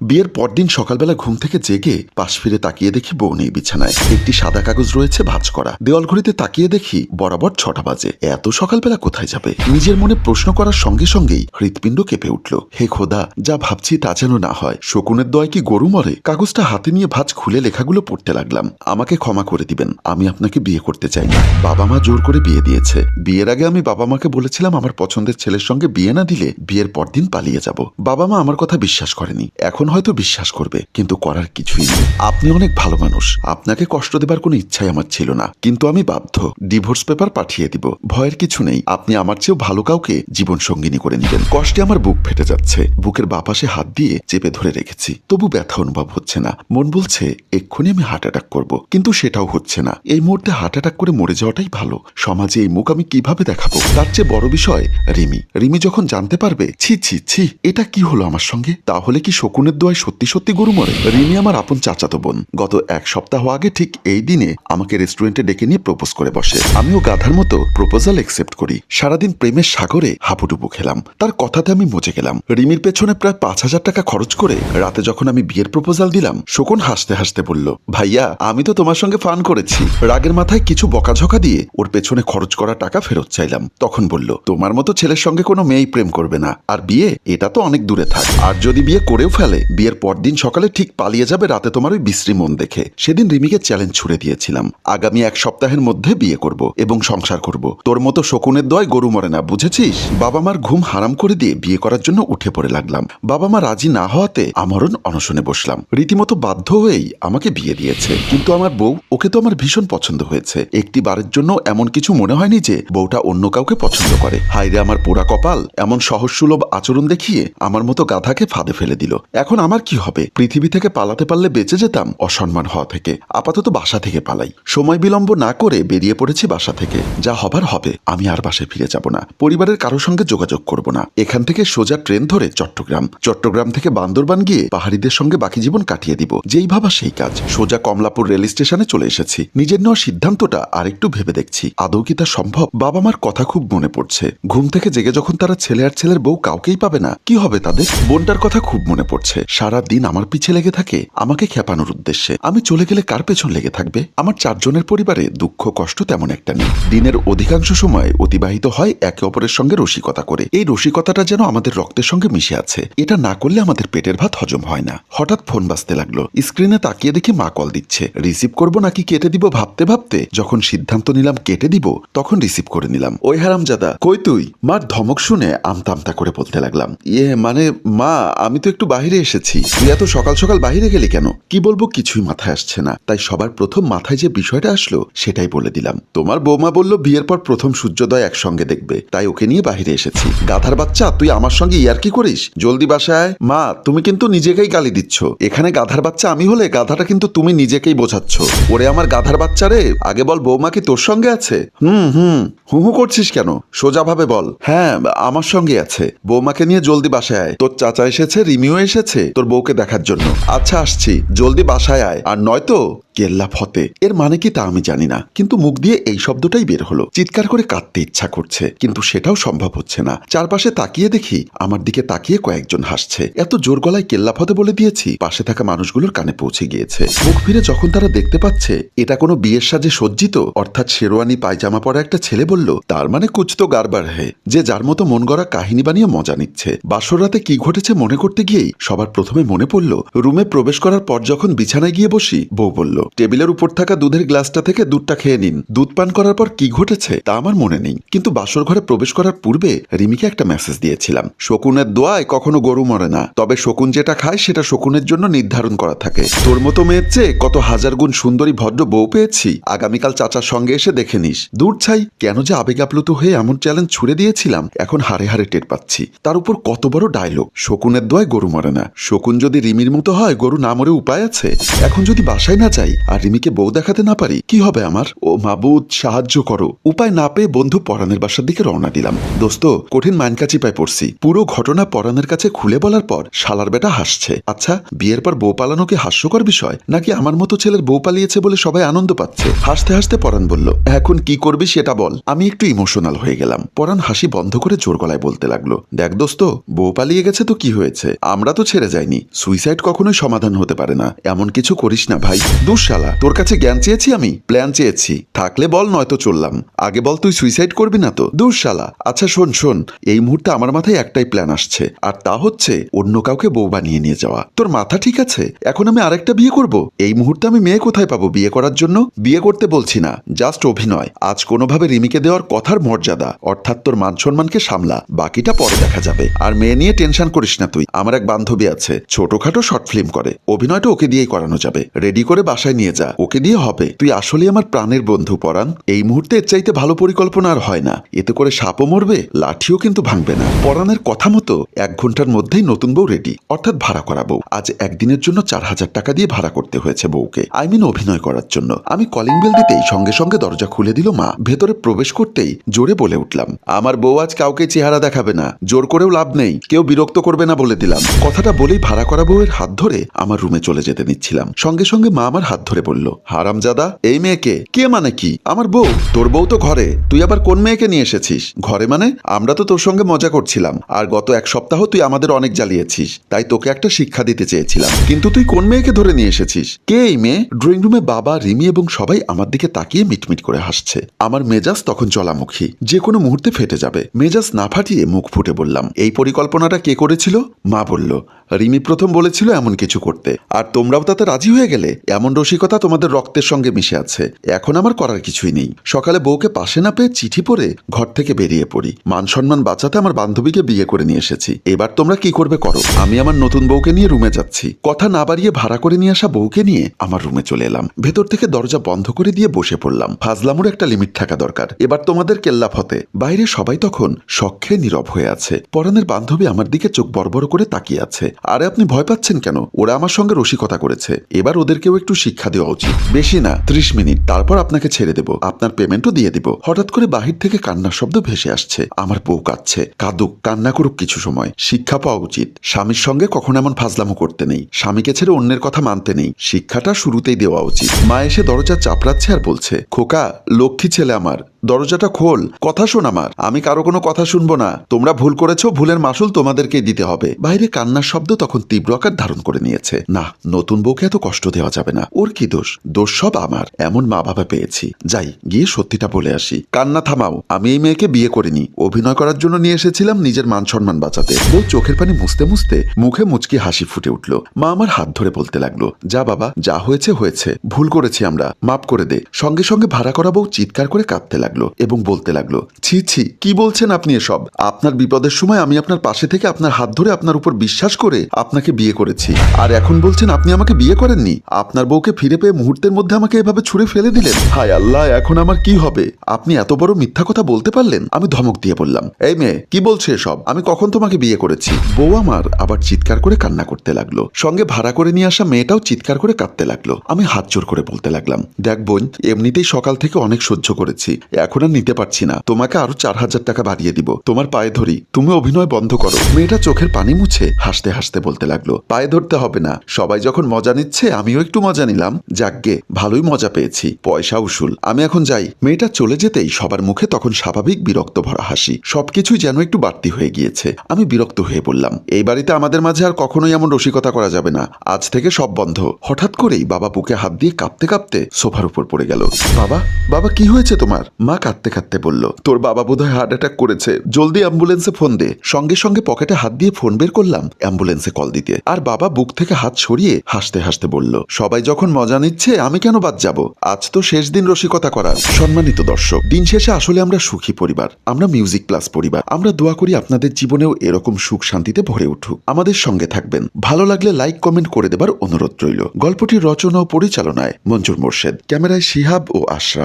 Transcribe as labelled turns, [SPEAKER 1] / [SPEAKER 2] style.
[SPEAKER 1] বিয়ের পরদিন সকালবেলা ঘুম থেকে জেগে পাশ ফিরে তাকিয়ে দেখি বউ নেই বিছানায়। একটি সাদা কাগজ রয়েছে ভাঁজ করা। দেওয়াল ঘড়িতে তাকিয়ে দেখি বরাবর ছটা বাজে। এত সকালবেলা কোথায় যাবে? নিজের মনে প্রশ্ন করার সঙ্গে সঙ্গেই হৃৎপিণ্ড কেঁপে উঠল। হে খোদা, যা ভাবছি তা যেন না হয়। শকুনের দয় কি গরু মরে? কাগজটা হাতে নিয়ে ভাঁজ খুলে লেখাগুলো পড়তে লাগলাম। আমাকে ক্ষমা করে দিবেন। আমি আপনাকে বিয়ে করতে চাই না। বাবা মা জোর করে বিয়ে দিয়েছে। বিয়ের আগে আমি বাবা মাকে বলেছিলাম আমার পছন্দের ছেলের সঙ্গে বিয়ে না দিলে বিয়ের পরদিন পালিয়ে যাব। বাবা মা আমার কথা বিশ্বাস করেনি। এখন হয়তো বিশ্বাস করবে, কিন্তু করার কিছুই নেই। আপনি অনেক ভালো মানুষ। আপনাকে কষ্ট দেবার কোনো ইচ্ছাই আমার ছিল না। কিন্তু আমি বাধ্য। ডিভোর্স পেপার পাঠিয়ে দিব। ভয়ের কিছু নেই। আপনি আমার চেয়েও ভালো কাউকে জীবন সঙ্গিনী করে নেবেন। কষ্টে আমার বুক ফেটে যাচ্ছে। বুকের বাপাশে হাত দিয়ে চেপে ধরে রেখেছি। তবু ব্যথা অনুভব হচ্ছে না। মন বলছে, এক্ষুনি আমি হার্ট অ্যাটাক করব। কিন্তু সেটাও হচ্ছে না। এই মুহূর্তে হার্ট অ্যাটাক করে মরে যাওয়াটাই ভালো। সমাজে এই মুখ আমি কীভাবে দেখাবো? তার চেয়ে বড় বিষয় রিমি। রিমি যখন জানতে পারবে, ছি ছি ছি, এটা কি হলো আমার সঙ্গে? তাহলে কি শকুনের দোয়ায় সত্যি সত্যি গরু মরে। রিমি আমার আপন চাচাতো বোন। গত এক সপ্তাহ আগে ঠিক এই দিনে আমাকে রেস্টুরেন্টে ডেকে নিয়ে প্রপোজ করে বসে। আমিও গাধার মতো প্রপোজাল একসেপ্ট করি। সারাদিন প্রেমের সাগরে হাপুডুবু খেলাম। তার কথাতে আমি মজে গেলাম। রিমির পেছনে প্রায় পাঁচ হাজার টাকা খরচ করে রাতে যখন আমি বিয়ের প্রপোজাল দিলাম, শকুন হাসতে হাসতে বলল, ভাইয়া, আমি তো তোমার সঙ্গে ফান করেছি। রাগের মাথায় কিছু বকাঝকা দিয়ে ওর পেছনে খরচ করা টাকা ফেরত চাইলাম। তখন বলল, তোমার মতো ছেলের সঙ্গে কোনো মেয়েই প্রেম করবে না। আর বিয়ে, এটা তো অনেক দূরে থাক। আর যদি বিয়ে করেও ফেলে বিয়ের পরদিন সকালে ঠিক পালিয়ে যাবে রাতে তোমার ওই বিশ্রী মন দেখে। সেদিন রিমিকে চ্যালেঞ্জ ছুড়ে দিয়েছিলাম। আগামী এক সপ্তাহের মধ্যে বিয়ে করব এবং সংসার করব। তোর মতো শকুনের দয় গরু মরে না, বুঝেছিস? বাবা মার ঘুম হারাম করে দিয়ে বিয়ে করার জন্য উঠে পড়ে লাগলাম। বাবা মা রাজি না হওয়াতে আমরণ অনশনে বসলাম। রীতিমতো বাধ্য হয়েই আমাকে বিয়ে দিয়েছে। কিন্তু আমার বউ, ওকে তো আমার ভীষণ পছন্দ হয়েছে। একটি বারের জন্য এমন কিছু মনে হয়নি যে বউটা অন্য কাউকে পছন্দ করে। হাইরে আমার পোড়া কপাল এমন সহজ সুলভ আচরণ দেখিয়ে আমার মতো গাধাকে ফাঁদে ফেলে দিল। এখন আমার কি হবে? পৃথিবী থেকে পালাতে পারলে বেঁচে যেতাম অসম্মান হওয়া থেকে। আপাতত বাসা থেকে পালাই। সময় বিলম্ব না করে বেরিয়ে পড়েছি বাসা থেকে। যা হবার হবে, আমি আর বাসায় ফিরে যাব না। পরিবারের কারোর সঙ্গে যোগাযোগ করব না। এখান থেকে সোজা ট্রেন ধরে চট্টগ্রাম। চট্টগ্রাম থেকে বান্দরবান গিয়ে পাহাড়িদের সঙ্গে বাকি জীবন কাটিয়ে দিব। যেই ভাবা সেই কাজ। সোজা কমলাপুর রেল স্টেশনে চলে এসেছি। নিজের নেওয়া সিদ্ধান্তটা আরেকটু ভেবে দেখছি। আদৌ কি তা সম্ভব? বাবা মার কথা খুব মনে পড়ছে। ঘুম থেকে জেগে যখন তারা ছেলে আর ছেলের বউ কাউকেই পাবে না, কি হবে তাদের? বোনটার কথা খুব মনে পড়ছে। সারা দিন আমার পিছে লেগে থাকে, আমাকে খেপানোর উদ্দেশ্যে। আমি চলে গেলে কার পেছন লেগে থাকবে? আমার চারজনের পরিবারে দুঃখ, কষ্ট তেমন একটা নেই। দিনের অধিকাংশ সময় অতিবাহিত হয় একে অপরের সঙ্গে রসিকতা করে। এই রসিকতাটা যেন আমাদের রক্তের সঙ্গে মিশে আছে। এটা না করলে আমাদের পেটের ভাত হজম হয় না। হঠাৎ ফোন বাজতে লাগল। স্ক্রিনে তাকিয়ে দেখি মা কল দিচ্ছে। রিসিভ করব নাকি কেটে দিব ভাবতে ভাবতে? যখন সিদ্ধান্ত নিলাম কেটে দিব, তখন রিসিভ করে নিলাম। ওই হারামজাদা, কই তুই? মার ধমক শুনে আমতা আমতা করে বলতে লাগলাম। ইয়ে মানে মা, আমি তো একটু বাইরে এসেছি। তুই এত সকাল সকাল বাহিরে গেলি কেন? কি বলব কিছুই মাথায় আসছে না। তাই সবার প্রথম মাথায় যে বিষয়টা আসলো, সেটাই বলে দিলাম। তোমার বৌমা বলল, বিয়ের পর প্রথম সূর্যোদয় একসঙ্গে দেখবে। তাই ওকে নিয়ে বাহিরে এসেছি। গাধার বাচ্চা, তুই আমার সঙ্গে ইয়ার কি করিস? জলদি বাসায় মা, তুমি কিন্তু নিজেকেই গালি দিচ্ছ। এখানে গাধার বাচ্চা আমি হলে গাধাটা কিন্তু তুমি নিজেকেই বোঝাচ্ছ। ওরে আমার গাধার বাচ্চা রে, আগে বল বৌমা কি তোর সঙ্গে আছে? হুম হুম। হু হু করছিস কেন? সোজাভাবে বল। হ্যাঁ আমার সঙ্গে আছে। বৌমাকে নিয়ে জলদি বাসায় তোর চাচা এসেছে, রিমিও এসেছে। তোর বউকে দেখার জন্য। আচ্ছা আসছি। জলদি বাসায় আয়। আর নয়তো কেল্লা ফতে এর মানে কি তা আমি জানি না, কিন্তু মুখ দিয়ে এই শব্দটাই বের হলো। চিৎকার করে কাঁদতে ইচ্ছা করছে, কিন্তু সেটাও সম্ভব হচ্ছে না। চারপাশে তাকিয়ে দেখি, আমার দিকে তাকিয়ে কয়েকজন হাসছে। এত জোর গলায় কেল্লা ফতে বলে দিয়েছি, পাশে থাকা মানুষগুলোর কানে পৌঁছে গিয়েছে। মুখ ফিরে যখন তারা দেখতে পাচ্ছে, এটা কোনো বিয়ের সাজে সজ্জিত? অর্থাৎ শেরওয়ানি পায়জামা পরা একটা ছেলে বলল, তার মানে কুছ তো গারবার হে, যে যার মতো মন গড়া কাহিনী বানিয়ে মজা নিচ্ছে। বাসর রাতে কি ঘটেছে মনে করতে গিয়েই সবার প্রথমে মনে পড়ল, রুমে প্রবেশ করার পর যখন বিছানায় গিয়ে বসি, বউ বলল টেবিলের উপর থাকা দুধের গ্লাসটা থেকে দুধটা খেয়ে নিন। দুধ পান করার পর কি ঘটেছে তা আমার মনে নেই। কিন্তু বাসর ঘরে প্রবেশ করার পূর্বে রিমিকে একটা মেসেজ দিয়েছিলাম। শকুনের দোয়ায় কখনো গরু মরে না। তবে শকুন যেটা খায় সেটা শকুনের জন্য নির্ধারণ করা থাকে। তোর মতো মেয়ের চেয়ে কত হাজার গুণ সুন্দরী ভদ্র বউ পেয়েছি। আগামীকাল চাচার সঙ্গে এসে দেখে নিস। দূর ছাই, কেন যে আবেগ আপ্লুত হয়ে এমন চ্যালেঞ্জ ছুড়ে দিয়েছিলাম, এখন হারে হারে টের পাচ্ছি। তার উপর কত বড় ডায়লগ শকুনের দোয়ায় গরু মরে না। শকুন যদি রিমির মতো হয়, গরু না মরে উপায় আছে? এখন যদি বাসায় না যাই যাই আর রিমিকে বউ দেখাতে না পারি, কি হবে আমার? ও মাবুদ, সাহায্য করো। উপায় না পেয়ে বন্ধু পরাণের বাসার দিকে রওনা দিলাম। দোস্ত, কঠিন মাইনকাচি পায় পড়ছি। পুরো ঘটনা পরাণের কাছে খুলে বলার পর শালার বেটা হাসছে। আচ্ছা বিয়ের পর বউ পালানো কি হাস্যকর বিষয়? নাকি আমার মতো ছেলের বউ পালিয়েছে বলে সবাই আনন্দ পাচ্ছে? হাসতে হাসতে পরাণ বলল, এখন কি করবি সেটা বল। আমি একটু ইমোশনাল হয়ে গেলাম। পরাণ হাসি বন্ধ করে জোর গলায় বলতে লাগল, দেখ দোস্ত, বউ পালিয়ে গেছে তো কি হয়েছে? আমরা তো ছেড়ে যাইনি। সুইসাইড কখনোই সমাধান হতে পারে না। এমন কিছু করিস না ভাই। দুঃশালা, তোর কাছে জ্ঞান চেয়েছি আমি, প্ল্যান চেয়েছি। থাকলে বল, নয়তো চললাম। আগে বল, তুই সুইসাইড করবি না তো? দুঃশালা আচ্ছা শোন শোন, এই মুহূর্তে আমার মাথায় একটাই প্ল্যান আসছে, আর তা হচ্ছে অন্য কাউকে বউ বানিয়ে নিয়ে যাওয়া। তোর মাথা ঠিক আছে? এখন আমি আরেকটা বিয়ে করব? এই মুহূর্তে আমি মেয়ে কোথায় পাবো বিয়ে করার জন্য? বিয়ে করতে বলছি না জাস্ট অভিনয়। আজ কোনোভাবে রিমিকে দেওয়ার কথার মর্যাদা। অর্থাৎ তোর মান সম্মানকে সামলা, বাকিটা পরে দেখা যাবে। আর মেয়ে নিয়ে টেনশন করিস না তুই, আমার এক বান্ধবী আছে, ছোটখাটো শর্ট ফিল্ম করে। অভিনয়টা ওকে দিয়েই করানো যাবে। রেডি করে বাসায় নিয়ে যা। ওকে দিয়ে হবে। তুই আসলে আমার প্রাণের বন্ধু, পরাণ। এই মুহূর্তে এর চাইতে ভালো পরিকল্পনা আর হয় না। এতে করে সাপও মরবে, লাঠিও কিন্তু ভাঙবে না। পরাণের কথা মতো এক ঘণ্টার মধ্যেই নতুন বউ রেডি অর্থাৎ ভাড়া করা বউ। আজ একদিনের জন্য চার হাজার টাকা দিয়ে ভাড়া করতে হয়েছে বউকে। আই মিন অভিনয় করার জন্য। আমি কলিং বেল দিতেই সঙ্গে সঙ্গে দরজা খুলে দিল মা। ভেতরে প্রবেশ করতেই জোরে বলে উঠলাম, আমার বউ আজ কাউকে চেহারা দেখাবে না। জোর করেও লাভ নেই। কেউ বিরক্ত করবে না বলে দিলাম। কথাটা বলেই ভাড়া করা বউয়ের হাত ধরে আমার রুমে চলে যেতে নিচ্ছিলাম। সঙ্গে সঙ্গে মা আমার হাত ধরে বলল, হারামজাদা, এই মেয়েকে? কে মানে কি? আমার বউ। তোর বউ তো ঘরে। তুই আবার কোন মেয়েকে নিয়ে এসেছিস? ঘরে মানে? আমরা তো তোর সঙ্গে মজা করছিলাম। আর গত এক সপ্তাহ তুই আমাদের অনেক জ্বালিয়েছিস। তাই তোকে একটা শিক্ষা দিতে চেয়েছিলাম। কিন্তু তুই কোন মেয়েকে ধরে নিয়ে এসেছিস? কে এই মেয়ে? ড্রয়িং রুমে বাবা, রিমি এবং সবাই আমার দিকে তাকিয়ে মিটমিট করে হাসছে। আমার মেজাজ তখন জলামুখী যে কোনো মুহূর্তে ফেটে যাবে। মেজাজ না ফাটিয়ে মুখ ফুটে বললাম, এই পরিকল্পনাটা কে করেছিল? মা বলল রিমি প্রথম বলেছিল এমন কিছু করতে। আর তোমরাও তাতে রাজি হয়ে গেলে, এমন রসিকতা তোমাদের রক্তের সঙ্গে মিশে আছে। এখন আমার করার কিছুই নেই। সকালে বউকে পাশে না পেয়ে চিঠি পড়ে ঘর থেকে বেরিয়ে পড়ি। মান সম্মান বাঁচাতে আমার বান্ধবীকে বিয়ে করে নিয়ে এসেছি। এবার তোমরা কি করবে করো? আমি আমার নতুন বউকে নিয়ে রুমে যাচ্ছি। কথা না বাড়িয়ে ভাড়া করে নিয়ে আসা বউকে নিয়ে আমার রুমে চলে এলাম। ভেতর থেকে দরজা বন্ধ করে দিয়ে বসে পড়লাম। ফাজলামুর একটা লিমিট থাকা দরকার। এবার তোমাদের কেল্লাফ হতে বাইরে সবাই তখন শখে নীরব হয়ে আছে। পরাণের বান্ধবী আমার দিকে চোখ বড় করে তাকিয়ে আছে। আরে আপনি ভয় পাচ্ছেন কেন? ওরা আমার সঙ্গে রসিকতা করেছে। এবার ওদেরকেও একটু শিক্ষা দেওয়া উচিত। বেশি না, ত্রিশ মিনিট। তারপর আপনাকে ছেড়ে দেব। আপনার পেমেন্টও দিয়ে দিব। হঠাৎ করে বাহির থেকে কান্নার শব্দ ভেসে আসছে। আমার বউ কাঁদছে। কাঁদুক, কান্না করুক কিছু সময়। শিক্ষা পাওয়া উচিত। স্বামীর সঙ্গে কখনো এমন ফাজলামো করতে নেই। স্বামীকে ছেড়ে অন্যের কথা মানতে নেই। শিক্ষাটা শুরুতেই দেওয়া উচিত। মা এসে দরজা চাপড়াচ্ছে আর বলছে, খোকা, লক্ষ্মী ছেলে আমার। দরজাটা খোল, কথা শোন আমার। আমি কারও কোনো কথা শুনব না। তোমরা ভুল করেছ, ভুলের মাসুল তোমাদেরকে দিতে হবে। বাইরে কান্নার শব্দ তখন তীব্র আকার ধারণ করে নিয়েছে। না, নতুন বউকে এত কষ্ট দেওয়া যাবে না। ওর কি দোষ? দোষ সব আমার। এমন মা বাবা পেয়েছি। যাই, গিয়ে সত্যিটা বলে আসি। কান্না থামাও, আমি এই মেয়েকে বিয়ে করিনি। অভিনয় করার জন্য নিয়ে এসেছিলাম নিজের মান সম্মান বাঁচাতে। বউ চোখের পানি মুছতে মুছতে মুখে মুচকি হাসি ফুটে উঠল। মা আমার হাত ধরে বলতে লাগল, যা বাবা, যা হয়েছে হয়েছে। ভুল করেছি আমরা। মাফ করে দে। সঙ্গে সঙ্গে ভাড়া করা বউ চিৎকার করে কাঁদতে লাগল এবং বলতে লাগল, ছি ছি, কি বলছেন আপনি এসব? আপনার বিপদের সময় আমি আপনার পাশে থেকে আপনার হাত ধরে আপনার উপর বিশ্বাস করে আপনাকে বিয়ে করেছি। আর এখন বলছেন আপনি আমাকে বিয়ে করেননি। আপনার বউকে ফিরে পেয়ে মুহূর্তের মধ্যে আমাকে এভাবে ছুঁড়ে ফেলে দিলেন। হায় আল্লাহ, এখন আমার কি হবে? আপনি এত বড় মিথ্যা কথা বলতে পারলেন? আমি ধমক দিয়ে বললাম, এই মেয়ে, কি বলছে এসব? আমি কখন তোমাকে বিয়ে করেছি? বউ আমার আবার চিৎকার করে কান্না করতে লাগল। সঙ্গে ভাড়া করে নিয়ে আসা মেয়েটাও চিৎকার করে কাঁদতে লাগল। আমি হাত জোর করে বলতে লাগলাম, দেখ বোন, এমনিতেই সকাল থেকে অনেক সহ্য করেছি। এখন আর নিতে পারছি না। তোমাকে আরও চার হাজার টাকা বাড়িয়ে দিব। তোমার পায়ে ধরি। তুমি অভিনয় বন্ধ করো। মেয়েটা চোখের পানি মুছে হাসতে হাসতে বলতে লাগল, পায়ে ধরতে হবে না। সবাই যখন মজা নিচ্ছে, আমিও একটু মজা নিলাম। যাকগে, ভালোই মজা পেয়েছি। পয়সা উসুল। আমি এখন যাই। মেয়েটা চলে যেতেই সবার মুখে তখন স্বাভাবিক বিরক্ত ভরা হাসি। সবকিছুই যেন একটু বাড়তি হয়ে গিয়েছে। আমি বিরক্ত হয়ে বললাম, এই বাড়িতে আমাদের মাঝে আর কখনোই এমন রসিকতা করা যাবে না। আজ থেকে সব বন্ধ। হঠাৎ করেই বাবা বুকে হাত দিয়ে কাঁপতে কাঁপতে সোফার উপর পড়ে গেল। বাবা বাবা, কি হয়েছে তোমার? মা কাঁদতে কাঁদতে বলল, তোর বাবা বোধহয় হার্ট অ্যাটাক করেছে। জলদি অ্যাম্বুলেন্সে ফোন দে। সঙ্গে সঙ্গে পকেটে হাত দিয়ে ফোন বের করলাম অ্যাম্বুলেন্সে কল দিতে। আর বাবা বুক থেকে হাত সরিয়ে হাসতে হাসতে বলল, সবাই যখন মজা নিচ্ছে, আমি কেন বাদ যাব? আজ তো শেষ দিন রসিকতা করার। সম্মানিত দর্শক, দিন শেষে আসলে আমরা সুখী পরিবার। আমরা মিউজিক প্লাস পরিবার। আমরা দোয়া করি আপনাদের জীবনেও এরকম সুখ শান্তিতে ভরে উঠুক। আমাদের সঙ্গে থাকবেন। ভালো লাগলে লাইক কমেন্ট করে দেবার অনুরোধ রইল। গল্পটির রচনা ও পরিচালনায় মঞ্জুর মোর্শেদ। ক্যামেরায় শিহাব ও আশরাফ।